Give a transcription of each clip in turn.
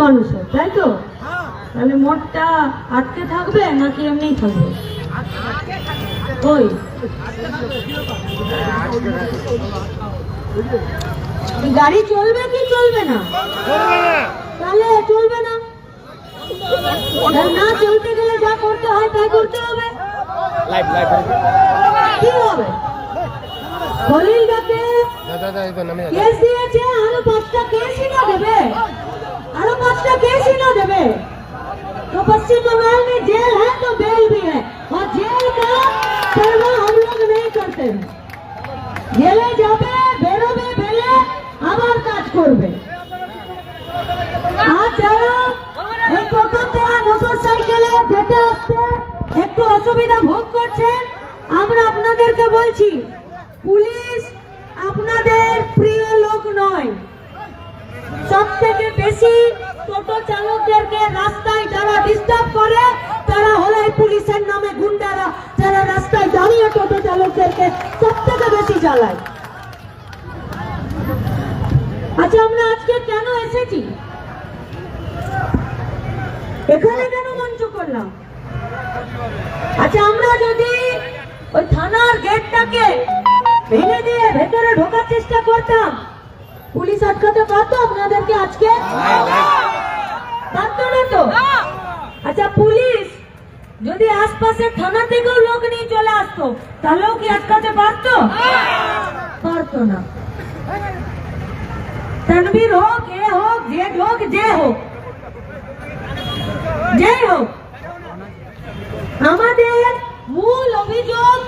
মানুষের তাই তো? তাহলে মোটটা আটকে থাকবে নাকি এমনিই থাকবে? ওই। গাড়ি চলবে কি চলবে না? তাহলে চলবে না। না চলতে গেলে যা করতে হয় তাই করতে হবে। লাইভ লাইভ কি হবে? খলিলটাকে। কেস দিয়েছে আরও পাঁচটা কেসই না দেবে? आरो पांचटा केस ही ना देवे तो पश्चिम बंगाल में जेल है तो बेल भी है और जेल का परवाह हम लोग नहीं करते हैं জেলে যাবে বেরোবে বেলে আবার কাজ করবে আর যারা এই টোটোতে মোটর সাইকেলে যেতে আসতে একটু অসুবিধা ভোগ করছেন আমরা আপনাদেরকে বলছি পুলিশ জ্বালায়। আচ্ছা আমরা আজকে কেন এসেছি? এখানে কেন মঞ্চ করলাম? আচ্ছা আমরা যদি ওই থানার গেটটাকে ভেঙে দিয়ে ভেতরে ঢোকার চেষ্টা করতাম, পুলিশ আটকাতে পারতো আপনাদেরকে আজকে? পারতো না তো? আচ্ছা পুলিশ যদি আশপাশের থানা থেকেও লোক নিয়ে চলে আসতো, তাহলেও কি আটকাতে পারতো? পারতো না। তনবীর হোক, এ হোক, যে হোক যে হোক। যে হোক। আমাদের মূল অভিযোগ,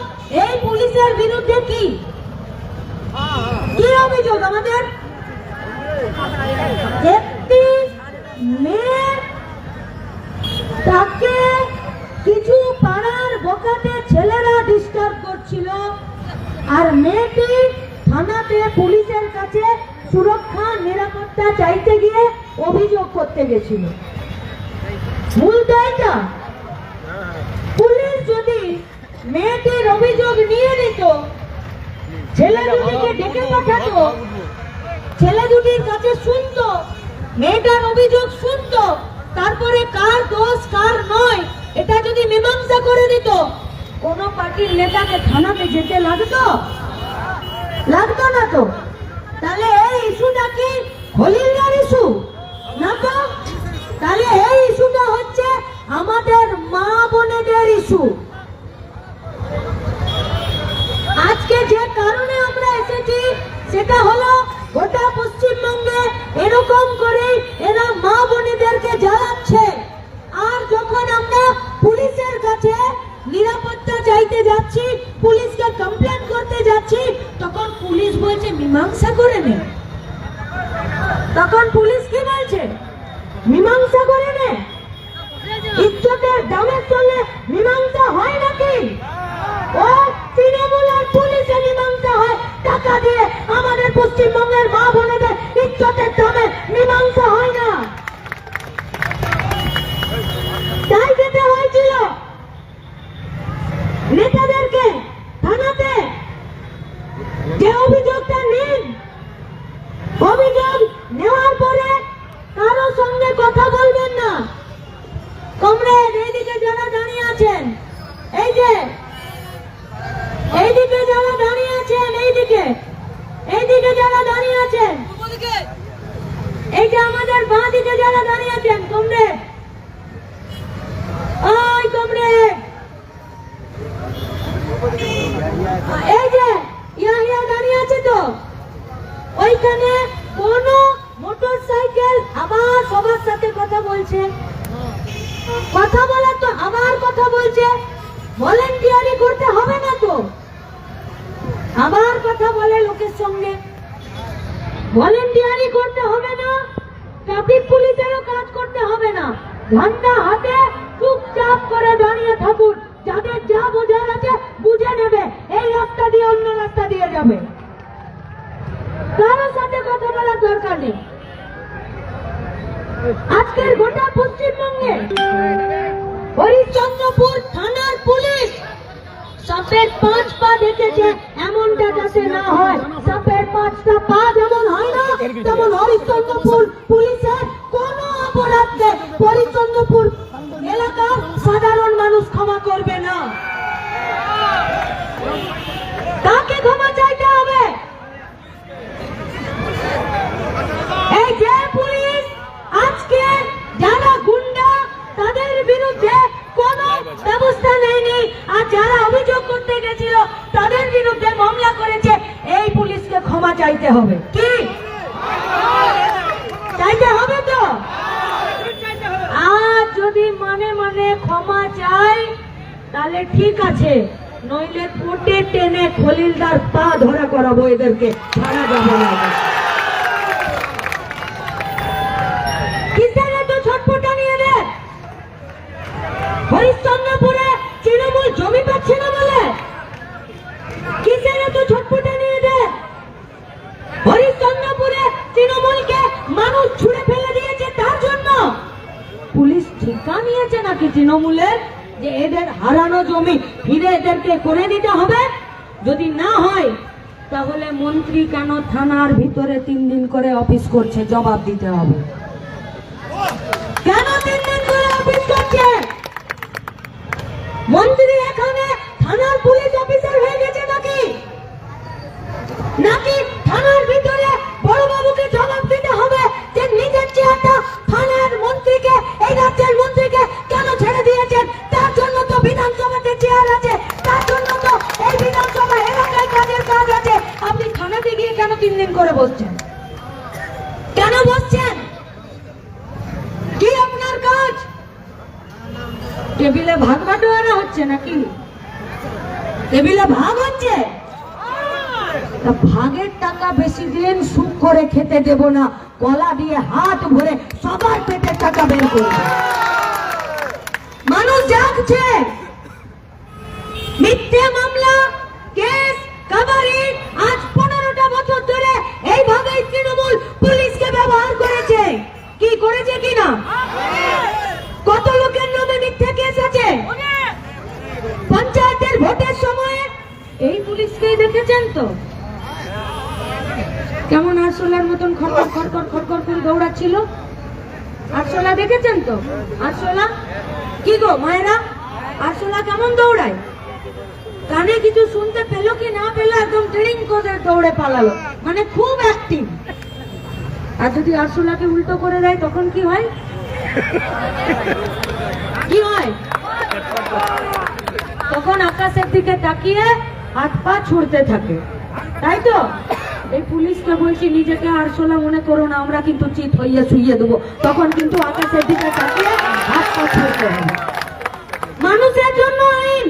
এই পুলিশের বিরুদ্ধে কি? কি অভিযোগ আমাদের? একটি মেয়ে তাকে ছেলেরা ডিস্টার্ব করছিল। আর মেয়েটি থানাতে পুলিশের কাছে সুরক্ষা, নিরাপত্তা চাইতে গিয়ে অভিযোগ করতে গেছিল। এটা। পুলিশ যদি মেয়েটির অভিযোগ নিয়ে ডেকে ছেলে কাছে শুনতো, মেয়েটার অভিযোগ শুনতো, তারপরে কার দোষ, কার নয়, এটা যদি মীমাংসা করে দিত কোন পার্টির নেতাকে থানাতে যেতে লাগতো? লাগতো না তো। তাহলে এই ইস্যুটা কি হলিলদার ইস্যু? না তো? তাহলে এই ইস্যুটা হচ্ছে আমাদের মা বোনেদের ইস্যু। আজকে যে কারণে আমরা এসেছি, সেটা হলো গোটা পশ্চিমবঙ্গে এরকম করে এরা মা বোনেদেরকে জ্বালাচ্ছে আর যখন আমরা পুলিশের কাছে নিরাপত্তা চাইতে যাচ্ছি পুলিশকে কমপ্লেন করতে যাচ্ছি তখন পুলিশ বলছে মীমাংসা করে নে তখন পুলিশ কি বলছে মীমাংসা করে নে ইজ্জতের দামের সঙ্গে মীমাংসা হয় নাকি ও তৃণমূল আর পুলিশে মীমাংসা হয় টাকা দিয়ে আমাদের পশ্চিমবঙ্গের মা বোনেদের ইজ্জতের দামে মীমাংসা হয় না তাই যেতে হয়েছিল নেতাদেরকে থানাতে যে অভিযোগটা নিন অভিযোগ নেওয়ার পরে কারও সঙ্গে কথা বলবেন না কমরেড এইদিকে যারা দাঁড়িয়ে আছেন এই যে এইদিকে যারা দাঁড়িয়ে আছেন এইদিকে এইদিকে যারা দাঁড়িয়ে আছেন এই যে আমাদের বাঁ দিকে যারা দাঁড়িয়ে আছেন কমরেড ওই কমরেড এই যে ইয়া ইয়া দাঁড়িয়ে আছে তো ওইখানে কোন মোটর সাইকেল আবার সবার সাথে কথা বলছে কথা বলার তো আবার কথা বলছে ভলেন্টিয়ারি করতে হবে না তো আবার কথা বলে লোকের সঙ্গে ভলেন্টিয়ারি করতে হবে না ট্রাফিক পুলিশেরও কাজ করতে হবে না। ঝান্ডা হাতে চুপচাপ করে দাঁড়িয়ে থাকুন। যাদের যা বোঝার আছে বুঝে নেবে। এই রাস্তা দিয়ে অন্য রাস্তা দিয়ে যাবে। কারোর সাথে কথা বলার দরকার নেই। আজকের গোটা পশ্চিমবঙ্গে হরিশ্চন্দ্রপুর থানার পুলিশ সাপের পাঁচ পা দেখেছে, এমনটা যাতে না হয়। সাপের পাঁচটা পা যেমন হয় না, তেমন হরিশ্চন্দ্রপুর পুলিশের কোন অপরাধকে হরিচন্দ্রপুর এলাকার সাধারণ মানুষ ক্ষমা করবে না। কাকে ক্ষমা চাইতে হবে। কি? চাইতে হবে তো? আর যদি মানে মানে ক্ষমা চাই তাহলে ঠিক আছে। নইলে কোটে টেনে খলিলদার পা ধরা করাবো এদেরকে। ছাড়া যাব না কিসের এত ছটপটা নিয়ে রে হরিশ্চন্দ্রপুরে তৃণমূল জমি পাচ্ছে না বলে কিসের এত ছটপটা নিয়ে দে হরিশ্চন্দ্রপুরে তৃণমূলকে মানুষ ছুঁড়ে ফেলে দিয়েছে তার জন্য ঠিকা নিয়েছে নাকি তৃণমূলের? যে এদের হারানো জমি ফিরে এদেরকে করে দিতে হবে। যদি না হয়, তাহলে মন্ত্রী কেন থানার ভিতরে তিন দিন করে অফিস করছে? জবাব দিতে হবে। মন্ত্রী এখানে তিন দিন করে বসছেন। কেন বসছেন? কি আপনার কাজ? টেবিলে ভাগ বাটোয়ারা হচ্ছে নাকি? টেবিলে ভাগ হচ্ছে? ভাগের টাকা বেশি দিন সুখ করে খেতে দেব না। কলা দিয়ে হাত ভরে সবার পেটের টাকা বের করব। মানুষ জাগছে। মিথ্যে মামলা করেছে কি না কত লোকের নামে মিথ্যে কেস আছে? পঞ্চায়েতের ভোটের সময় এই পুলিশকেই দেখেছেন তো? কেমন আরশোলার মতন খড়খড় খড়খড় খড়খড় করে দৌড়াচ্ছিল? আরশোলা দেখেছেন তো? আরশোলা? কি গো, মায়েরা? আরশোলা কেমন দৌড়ায়? কানে কিছু শুনতে পেল কি না পেল একদম ট্রেনিং করে দৌড়ে পালালো। মানে খুব অ্যাক্টিভ আর যদি আরশোলাকে উল্টো করে দেয়, তখন কি হয়? কি হয়? তখন আকাশের দিকে তাকিয়ে হাত পা ছুড়তে থাকে। তাই তো? এই পুলিশকে বলছি, নিজেকে আরশোলা মনে করো না, আমরা কিন্তু চিত হইয়ে শুইয়ে দেবো। তখন কিন্তু আকাশের দিকে তাকিয়ে হাত পা ছুড়তে হবে মানুষের জন্য আইন।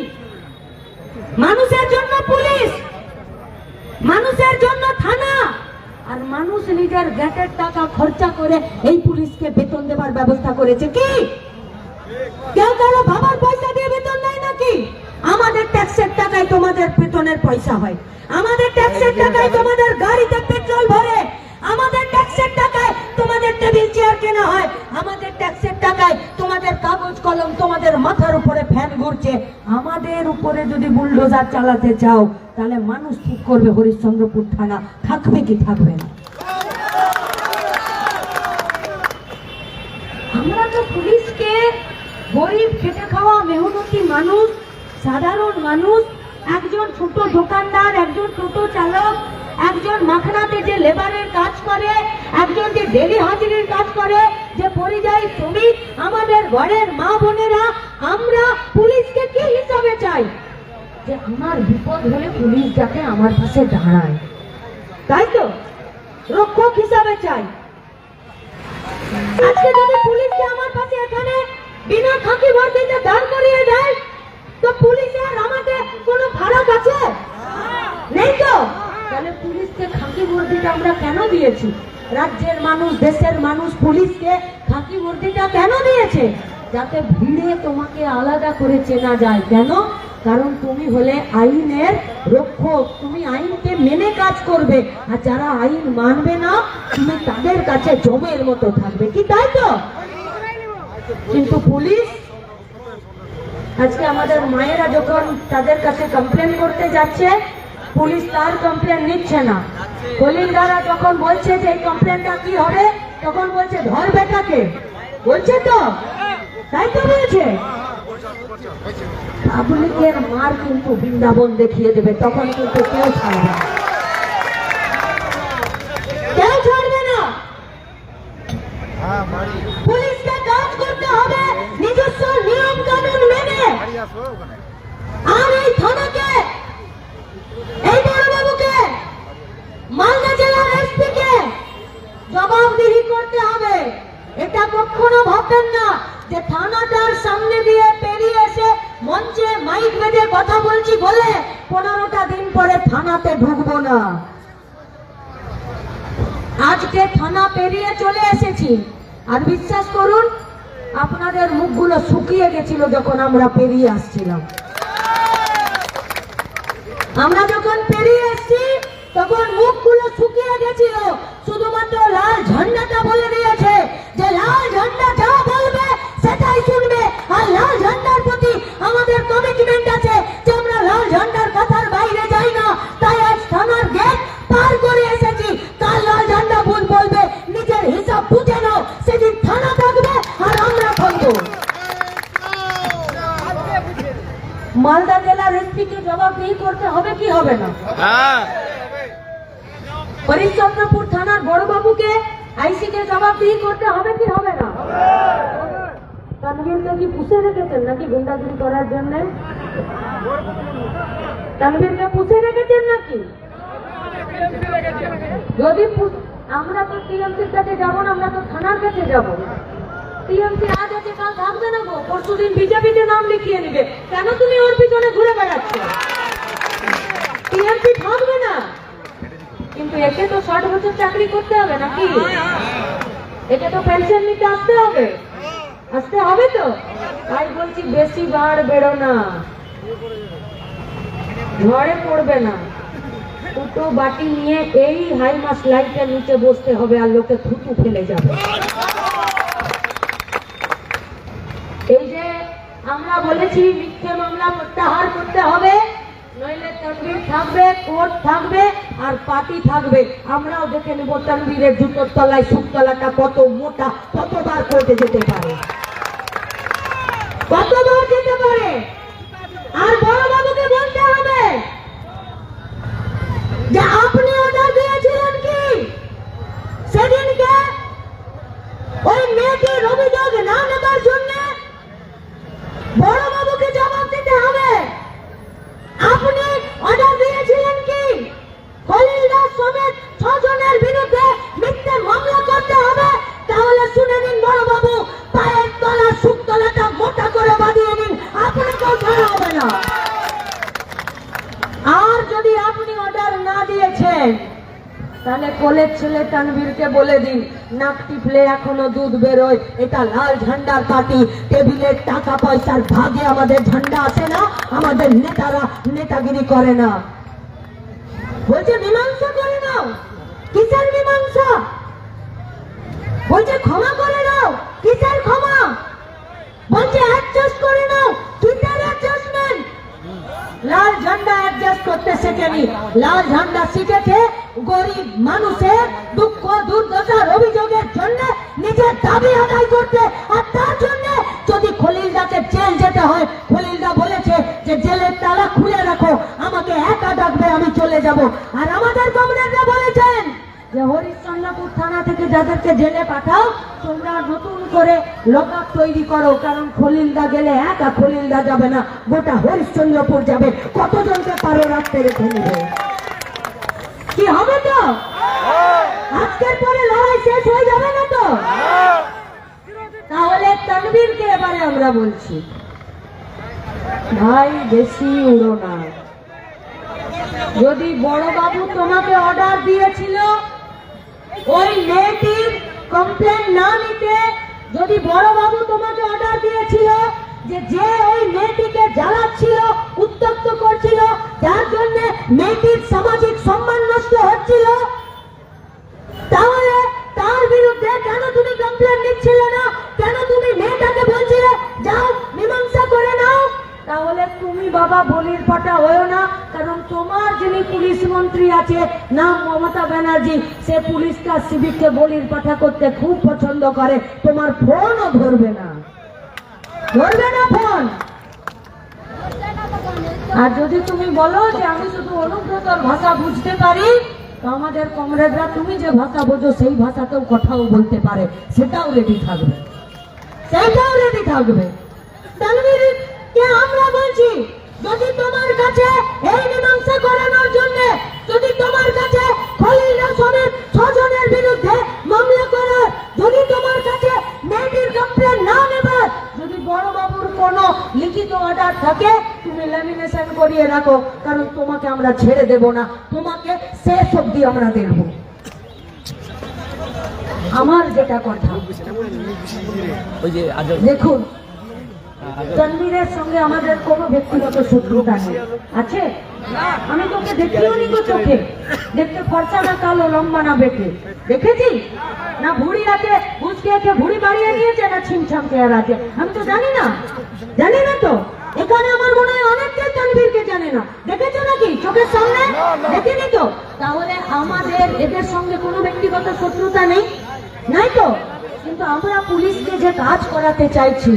মানুষের জন্য পুলিশ। মানুষের জন্য থানা। আর মানুষ নিজের গ্যাটের টাকা খরচা করে এই পুলিশকে বেতন দেবার ব্যবস্থা করেছে কি? কেউ কারও বাবার পয়সা দিয়ে বেতন দেয় নাকি? আমাদের ট্যাক্সের টাকায় তোমাদের বেতনের পয়সা হয়। আমাদের ট্যাক্সের টাকায় তোমাদের গাড়িতে পেট্রোল ভরে। আমাদের ট্যাক্সের টাকায় তোমাদের টেবিল চেয়ার কেনা হয়। আমাদের ট্যাক্সের টাকায় কাগজ কলম তোমাদের মাথার উপরে ফ্যান ঘুরছে। আমাদের উপরে যদি বুলডোজার চালাতে চাও, তাহলে মানুষ ঠিক করবে হরিশ্চন্দ্রপুর থানা। থাকবে কি থাকবে না? আমরা তো পুলিশকে গরিব, খেটে খাওয়া, মেহনতি মানুষ, সাধারণ মানুষ, একজন ছোট দোকানদার, একজন টোটো চালক, একজন মাখনাতে যে লেবারের কাজ করে, একজন যে ডেলি যে শ্রমিক আমাদের ঘরের মা বোনেরা, আমরা পুলিশকে কি হিসাবে চাই? যে আমার বিপদ হলে পুলিশ যাতে আমার পাশে দাঁড়ায়। তাই তো? রক্ষক হিসাবে চাই। আজকে যদি পুলিশকে আমার পাশে এখানে বিনা খাকি ভর্তিতে দাঁড় করিয়ে দেয়, তো পুলিশের আমাদের কোনো ফারাক আছে? নেই তো? তাহলে পুলিশকে খাকি ভর্তিটা আমরা কেন দিয়েছি? রাজ্যের মানুষ, দেশের মানুষ, পুলিশকে খাকি ভর্তিটা কেন দিয়েছে? যাতে ভিড়ে তোমাকে আলাদা করে চেনা যায়। কেন? কারণ তুমি হলে আইনের রক্ষক। তুমি আইনকে মেনে কাজ করবে। আর যারা আইন মানবে না, তুমি তাদের কাছে জমের মতো থাকবে। কি তাই তো? কিন্তু পুলিশ, আজকে আমাদের মায়েরা যখন তাদের কাছে কমপ্লেন করতে যাচ্ছে পুলিশ তার কমপ্লেন নিচ্ছে না। কলিন্দারা যখন বলছে যে এই কমপ্লেনটা কি হবে, তখন বলছে, ধর বেটাকে। বলছে তো। তাই তো বলছে। পাবলিকের মার কিন্তু বৃন্দাবন দেখিয়ে দেবে, তখন কিন্তু কেউ ছাড়বে না। কেউ ছাড়বে না হ্যাঁ মারি পুলিশকে কাজ করতে হবে নিজস্ব নিয়ম কানুন মেনে মারি আসো ওখানে আর এই থানাকে এই বড়বাবুকে মালদা জেলার এসপিকে জবাবদিহি করতে হবে। এটা কখনো ভাববেন না যে থানাটার সামনে দিয়ে পেরিয়ে এসে মঞ্চে মাইক বেঁধে কথা বলছি বলে পনেরোটা দিন পরে থানাতে ঢুকবো না। আজকে থানা পেরিয়ে চলে এসেছি। আর বিশ্বাস করুন, আপনাদের মুখগুলো শুকিয়ে গেছিল যখন আমরা পেরিয়ে আসছিলাম। আমরা যখন পেরিয়ে এসেছি তখন মুখগুলো শুকিয়ে গেছিল। শুধুমাত্র লাল ঝান্ডাটা বলে দিয়েছে যে লাল ঝান্ডা যা বলবে সেটাই শুনবে। আর লাল ঝান্ডার প্রতি আমাদের কমিটমেন্ট আছে যে আমরা লাল ঝান্ডার কথার বাইরে যাই না। তাই আজ থানার গেট পার করে এসেছি। কাল লাল ঝান্ডা ভুল বলবে নিজের হিসাব বুঝে নাও। সেদিন থানা থাকবে আর আমরা থাকব। মালদা জেলার এসপিকে জবাবদিহি করতে হবে কি হবে না? হ্যাঁ। হরিশ্চন্দ্রপুর থানার বড়বাবুকে আইসি কে জবাবদিহি করতে হবে কি হবে না? তানভীরকে কি পুষে রেখেছেন নাকি গুন্ডাগিরি করার জন্য? তানভীরকে পুষে রেখেছেন নাকি? যদি আমরা তো টিএমসির কাছে যাব না, আমরা তো থানার কাছে যাব। টিএমসি আজ আছে, কাল থাকবে না গো। পরশু দিন বিজেপিতে নাম লিখিয়ে নিবে। কেন তুমি ওর পিছনে ঘুরে বেড়াচ্ছ? টিএমসি থাকবে না। কিন্তু একে তো ষাট বছর চাকরি করতে হবে নাকি? একে তো পেনশন নিতে আসতে হবে। আসতে হবে তো? তাই বলছি বেশি বার বেরো না। ঝড়ে পড়বে না। দুটো বাটি নিয়ে এই হাই মাস লাইটের নিচে বসতে হবে আর লোকে থুতু ফেলে যাবে। এই যে আমরা বলেছি মিথ্যে মামলা প্রত্যাহার করতে হবে। নইলে তনবীর থাকবে কোর্ট থাকবে আর পাতি থাকবে। আমরাও দেখে নেব তনবীরের জুতোর তলায় সুতলাটা কত মোটা, কতবার কোর্টে যেতে পারে। কতবার যেতে পারে আর বড় বাবুকে বলতে হবে যে আপনি অর্ডার দিয়েছিলেন কি সেদিনকে ওই মেয়েটির অভিযোগ না নেবার জন্য বড় বাবুকে জবাব দিতে হবে আপনি অর্ডার দিয়েছিলেন কি খলিল দাস সমেত ছজনের বিরুদ্ধে মিথ্যে মামলা করতে হবে তাহলে শুনে নিন বড় বাবু পায়ের তলা সুতলাটা মোটা করে বাঁধিয়ে নিন আপনাকেও ছাড়া হবে না আর যদি আপনি অর্ডার না দিয়েছেন তাহলে কোলের ছেলে তানভীরকে বলে দিন, নাক টিপলে এখনও দুধ বেরোয়, এটা লাল ঝান্ডার পার্টি। টেবিলের টাকা পয়সার ভাগে আমাদের ঝান্ডা আসে না? আমাদের নেতারা নেতাগিরি করে না। বলছে, মীমাংসা করে নাও। কিসের মীমাংসা? বলছে, ক্ষমা করে নাও। কিসের ক্ষমা? বলছে অ্যাডজাস্ট করে নাও। কিসের অ্যাডজাস্টমেন্ট লাল ঝান্ডা অ্যাডজাস্ট করতে শেখেনি। লাল ঝান্ডা শিখেছে গরিব মানুষের দুঃখ, দুর্দশার অভিযোগের জন্য নিজের দাবি আদায় করতে। আর তার জন্য যদি খলিলদাকে জেল যেতে হয়, খলিলদা বলেছে যে জেলের তালা খুলে রাখো, আমাকে একা ডাকবে, আমি চলে যাব। আর আমাদের কমরেডরা বলেছেন যে হরিশ্চন্দ্রপুর থানা থেকে যাদেরকে জেলে পাঠাও, তোমরা নতুন করে লকআপ তৈরি করো, কারণ খলিলদা গেলে একা খলিলদা যাবে না, গোটা হরিশ্চন্দ্রপুর যাবে। কতজনকে পারো রাখতে রেখে নেবে? কি হবে তো? আজকের পরে লড়াই শেষ হয়ে যাবে না তো? তাহলে তনবীরকে এবারে আমরা বলছি। ভাই, বেশি উড়ো না। যদি বড় বাবু তোমাকে অর্ডার দিয়েছিল, ওই মেয়েটির কমপ্লেন না নিতে যদি বড় বাবু তোমাকে অর্ডার দিয়েছিল যে যে ওই মেয়েটিকে জ্বালাচ্ছিল উত্তক্ত করছিল, যার জন্য মেয়েটির সামাজিক সম্মান নষ্ট হচ্ছিল, তাহলে তার বিরুদ্ধে কেন তুমি কমপ্লেন না? কেন তুমি মেয়েটাকে বলছিলে, যাও, মীমাংসা করে নাও তাহলে তুমি বাবা বলির পাটা হয়েও না, কারণ তোমার যিনি পুলিশ মন্ত্রী আছে, নাম মমতা ব্যানার্জি, সে পুলিশ পুলিশটা সিভিককে বলির পাঠা করতে খুব পছন্দ করে। তোমার ফোনও ধরবে না। ধরবে না ফোন আর যদি তুমি বলো যে আমি শুধু অনুব্রতর ভাষা বুঝতে পারি তো আমাদের কমরেডরা তুমি যে ভাষা বোঝো সেই ভাষাতেও কথাও বলতে পারে। সেটাও রেডি থাকবে। সেটাও রেডি থাকবে। আমরা বলছি? যদি তোমার কাছে এই মীমাংসা করানোর জন্য যদি তোমার কাছে খলিল সমেত ছজনের বিরুদ্ধে মামলা করার যদি তোমার কাছে মেয়েটির কমপ্লেন না বাবুর কোনো লিখিত অর্ডার থাকে, তুমি ল্যামিনেশন করিয়ে রাখো, কারণ তোমাকে আমরা ছেড়ে দেব না। তোমাকে শেষ অব্দি আমরা দেখব। আমার যেটা কথা, দেখুন তনবীরের সঙ্গে আমাদের কোনো ব্যক্তিগত শত্রুতা নেই। আছে? আমি তোকে দেখিও নি চোখে। দেখতে ফর্সা না কালো লম্বা না বেটে দেখেছি? না ভুড়ি আছে উসকে একে ভুড়ি বাড়িয়ে নিয়েছে না ছিমছাম চেয়ার আছে আমি তো জানি না। জানি না তো। এখানে আমার মনে হয় অনেককে তনবীরকে জানে না। দেখেছ নাকি? চোখের সামনে? দেখিনি তো। তাহলে আমাদের এদের সঙ্গে কোনো ব্যক্তিগত শত্রুতা নেই? নাই তো? কিন্তু আমরা পুলিশকে যে কাজ করাতে চাইছি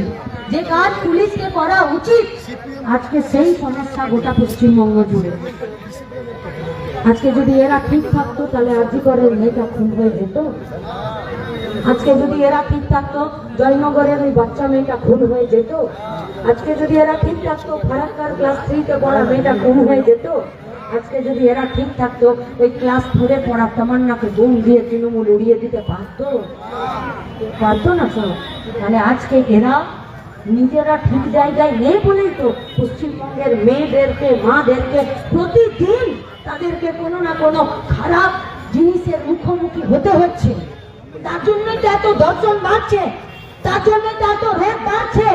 যে কাজ পুলিশকে করা উচিত আজকে সেই সমস্যা গোটা পশ্চিমবঙ্গ জুড়ে। আজকে যদি এরা ঠিক থাকতো, তাহলে আজই করে মেয়েটা খুন হয়ে যেত। আজকে যদি এরা ঠিক থাকতো, জয়নগরের ওই বাচ্চা মেয়েটা খুন হয়ে যেত। আজকে যদি এরা ঠিক থাকতো, ফারাক্কার ক্লাস থ্রিতে পড়া মেয়েটা খুন হয়ে যেত। আজকে যদি এরা ঠিক থাকতো, ওই ক্লাস ফোরে পড়া তামান্নাকে বোম দিয়ে তৃণমূল উড়িয়ে দিতে পারতো। পারতো না তো মানে আজকে এরা নিজেরা ঠিক জায়গায় নেই বলেই তো পশ্চিমবঙ্গের মেয়েদেরকে, মাদেরকে প্রতিদিন তাদেরকে কোনো না কোনো খারাপ জিনিসের মুখোমুখি হতে হচ্ছে। তার জন্য তো এত দর্শন বাড়ছে, তার জন্য তো এত রেপ বাড়ছে,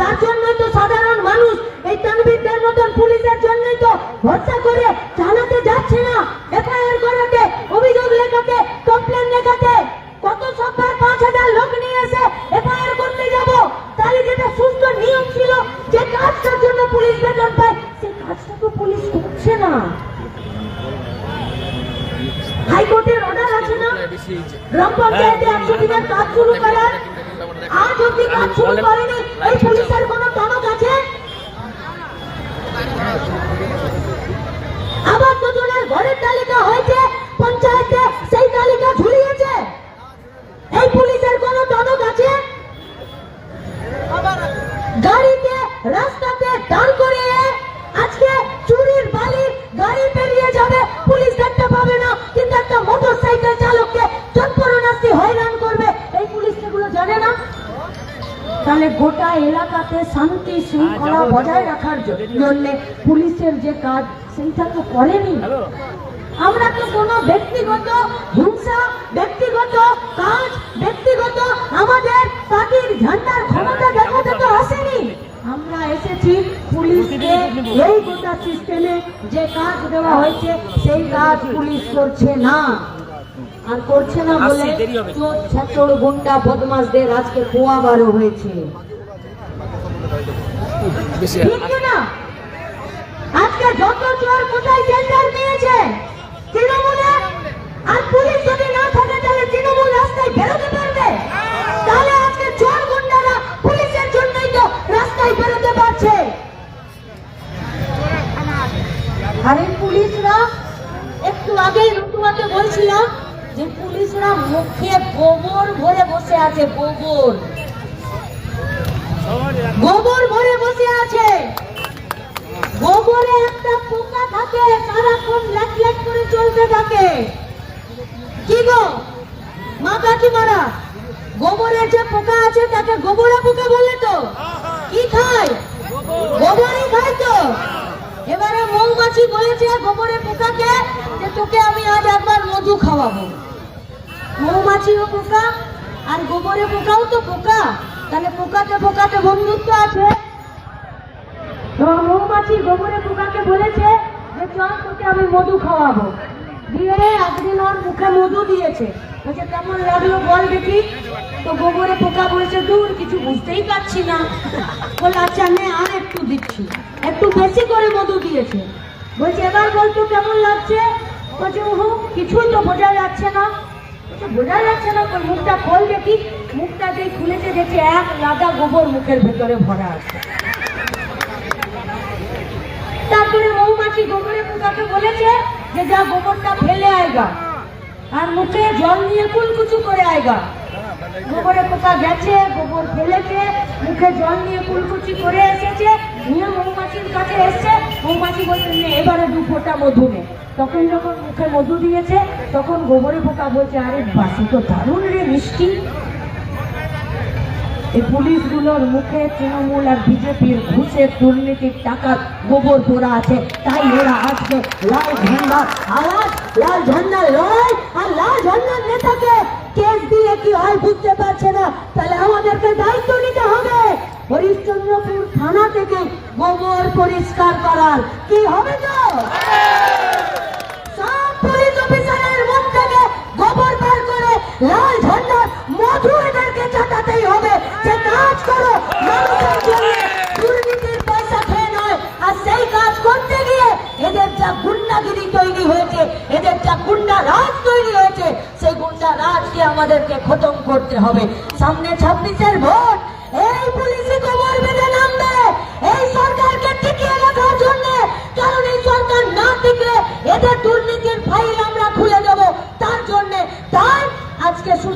তার জন্য তো সাধারণ মানুষ এই তানবীরদের মতন পুলিশের জন্যই তো ভরসা করে চালাতে যাচ্ছে না, এফআইআর করাতে, অভিযোগ লেখাতে কমপ্লেন লেখাতে। ग्राम पंचायती आमची तिथे तात्पुरता চম্পরনাস্তি হয়রান করবে এই পুলিশ সেগুলো জানে না। তাহলে গোটা এলাকাতে শান্তি শৃঙ্খলা বজায় রাখার জন্য পুলিশের যে কাজ সেইটা তো করেনি। আমরা তো কোনো ব্যক্তিগত হিংসা ব্যক্তিগত কাজ ব্যক্তিগত আমাদের পার্টির ঝান্ডার ক্ষমতা দেখাতে তো আসেনি। আমরা এসেছি পুলিশকে এই গোটা সিস্টেমে যে কাজ দেওয়া হয়েছে সেই কাজ পুলিশ করছে না। আর করছে না বলে ছাত্র গুন্ডা বদমাসদের আজকে পোয়াবারও হয়েছে। বেশি ঠিক কি না আজকে যত চোর কোথায় টেন্ডার নিয়েছে তৃণমূলে আর পুলিশ যদি না থাকে তাহলে তৃণমূল রাস্তায় বেরোতে পারবে তাহলে আজকে চোর গুন্ডারা পুলিশের জন্যই তো রাস্তায় বেরোতে পারছে আর এই পুলিশরা একটু আগেই রুটুয়াকে বলছিলাম যে পুলিশরা মুখে গোবর ভরে বসে আছে গোবর। গোবর ভরে বসে আছে। গোবরে একটা পোকা থাকে, সারাক্ষণ ল্যাক ল্যাক করে চলতে থাকে। কি গো? মা কাকিমারা, গোবরে যে পোকা আছে, তাকে গোবরা পোকা বলে তো? কি খায়? গোবরই খায় তো? এবারে মৌমাছি বলেছে গোবরে পোকাকে, যে তোকে আমি আজ একবার মধু খাওয়াবো। মৌমাছিও পোকা আর গোবরে পোকাও তো পোকা। তাহলে পোকাতে পোকাতে বন্ধুত্ব আছে? মৌমাছি গোবরে পোকাকে বলেছে যে, চল তোকে আমি মধু খাওয়াবো। দিয়ে একদিন ওর মুখে মধু দিয়েছে। বলছে, কেমন লাগল বল দেখি? তো গোবরে পোকা বলেছে, দূর, কিছু বুঝতেই পারছি না। বলে আচ্ছা নে, আর একটু দিচ্ছি। একটু বেশি করে মধু দিয়েছে। বলছে, এবার বলতো কেমন লাগছে? বলছে, ওহো, কিছুই তো বোঝা যাচ্ছে না। বোঝা যাচ্ছে না তোর মুখটা খোল দেখি। মুখটা যেই খুলেছে দেখছে, এক লাদা গোবর মুখের ভেতরে ভরা আছে। তারপরে মৌমাছি গোবরে পোকাকে বলেছে যে যা গোবরটা ফেলে আয়গা, আর মুখে জল নিয়ে কুলকুচু করে আয়গা। গোবরে পোকা গেছে, গোবর ফেলেছে, মুখে জল নিয়ে কুলকুচি করে এসেছে নিয়ে মৌমাছির কাছে এসছে। মৌমাছি বলছে, নে, এবারে দু ফোঁটা মধু নে। তখন যখন মুখে মধু দিয়েছে, তখন গোবরে পোকা বলছে, আরে বাসি, তো দারুণ রে মিষ্টি। এই পুলিশগুলোর মুখে তৃণমূল আর বিজেপির ঘুষের দুর্নীতির টাকার গোবর তোরা আছে। তাই ওরা আজকে লাল ঝান্ডার আওয়াজ, লাল ঝান্ডার লড়াই আর লাল ঝান্ডার নেতাকে কেস দিয়ে কি হয় বুঝতে পারছে না? তাহলে আমাদেরকে দায়িত্ব নিতে হবে। হরিশ্চন্দ্রপুর থানা থেকে গোবর পরিষ্কার করার কি হবে তো? মধু এদেরকে হবে। পয়সা খেয়ে আর সেই কাজ করতে গিয়ে এদের যা গুন্ডাগিরি তৈরি হয়েছে, এদের যা গুন্ডা রাজ তৈরি হয়েছে, সেই গুন্ডা রাজকে আমাদেরকে খতম করতে হবে। সামনে ছাব্বিশের ভোট।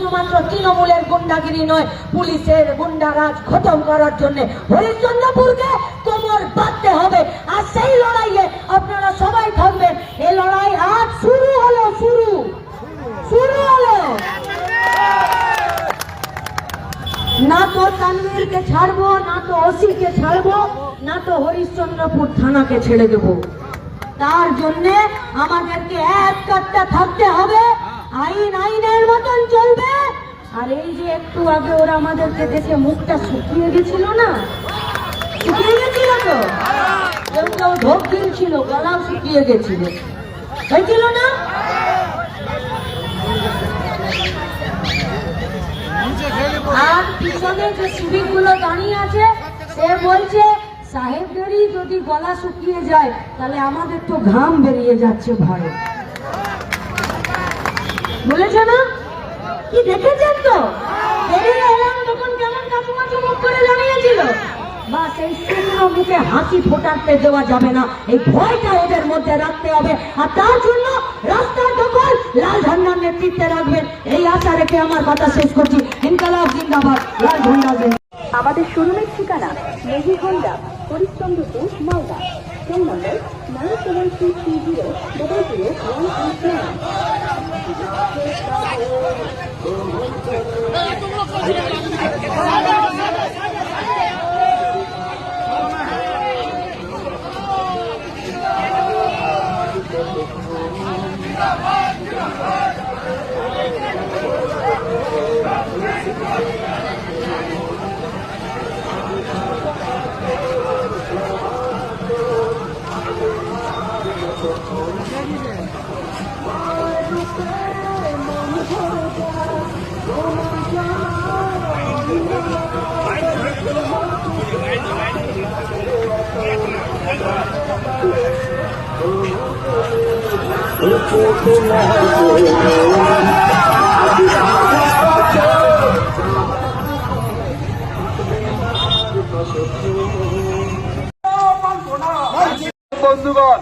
শুধুমাত্র তৃণমূলের গুন্ডাগিরি নয়, পুলিশের গুন্ডারাজ খতম করার জন্য হরিশ্চন্দ্রপুরকে কোমর বাঁধতে হবে। আর সেই লড়াইয়ে আপনারা সবাই থাকবেন। এই লড়াই আজ শুরু হলো, শুরু। শুরু হলো। না তো তানভীরকে ছাড়বো, না তো ওসিকে ছাড়বো, না তো হরিশ্চন্দ্রপুর থানাকে ছেড়ে দেব। তার জন্যে আমাদেরকে এক কাটটা থাকতে হবে। আইন, আইনের মতন চলবে? আর এই যে একটু আগে ওরা আমাদেরকে দেখে মুখটা শুকিয়ে গেছিল না? শুকিয়ে গেছিল তো? কেউ ঢোক ছিল গলাও শুকিয়ে গেছিল। হয়েছিল না? আর পিছনে যে সিভিকগুলো দাঁড়িয়ে আছে, সে বলছে, সাহেবদেরই যদি গলা শুকিয়ে যায়, তাহলে আমাদের তো ঘাম বেরিয়ে যাচ্ছে ভয়ে। বলেছে না? কি দেখেছেন তো? বেরিয়ে এলাম হাসি ফোটাতে দেওয়া যাবে না। এই ভয়টা ওদের মধ্যে রাখতে হবে। আর তার জন্য রাস্তার দখল লাল ঝান্ডার নেতৃত্বে রাখবেন। এই আশা রেখে আমার কথা শেষ করছি। ইনকালাব জিন্দাবাদ। লাল ঝান্ডা জিন্দাবাদ। আমাদের শোরুমের ঠিকানা মেহি Honda, Harishchandrapur, Malda. Phone number nine seven three three zero double zero one eight nine. বন্ধুগণ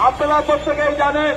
আপনারা প্রত্যেকেই জানেন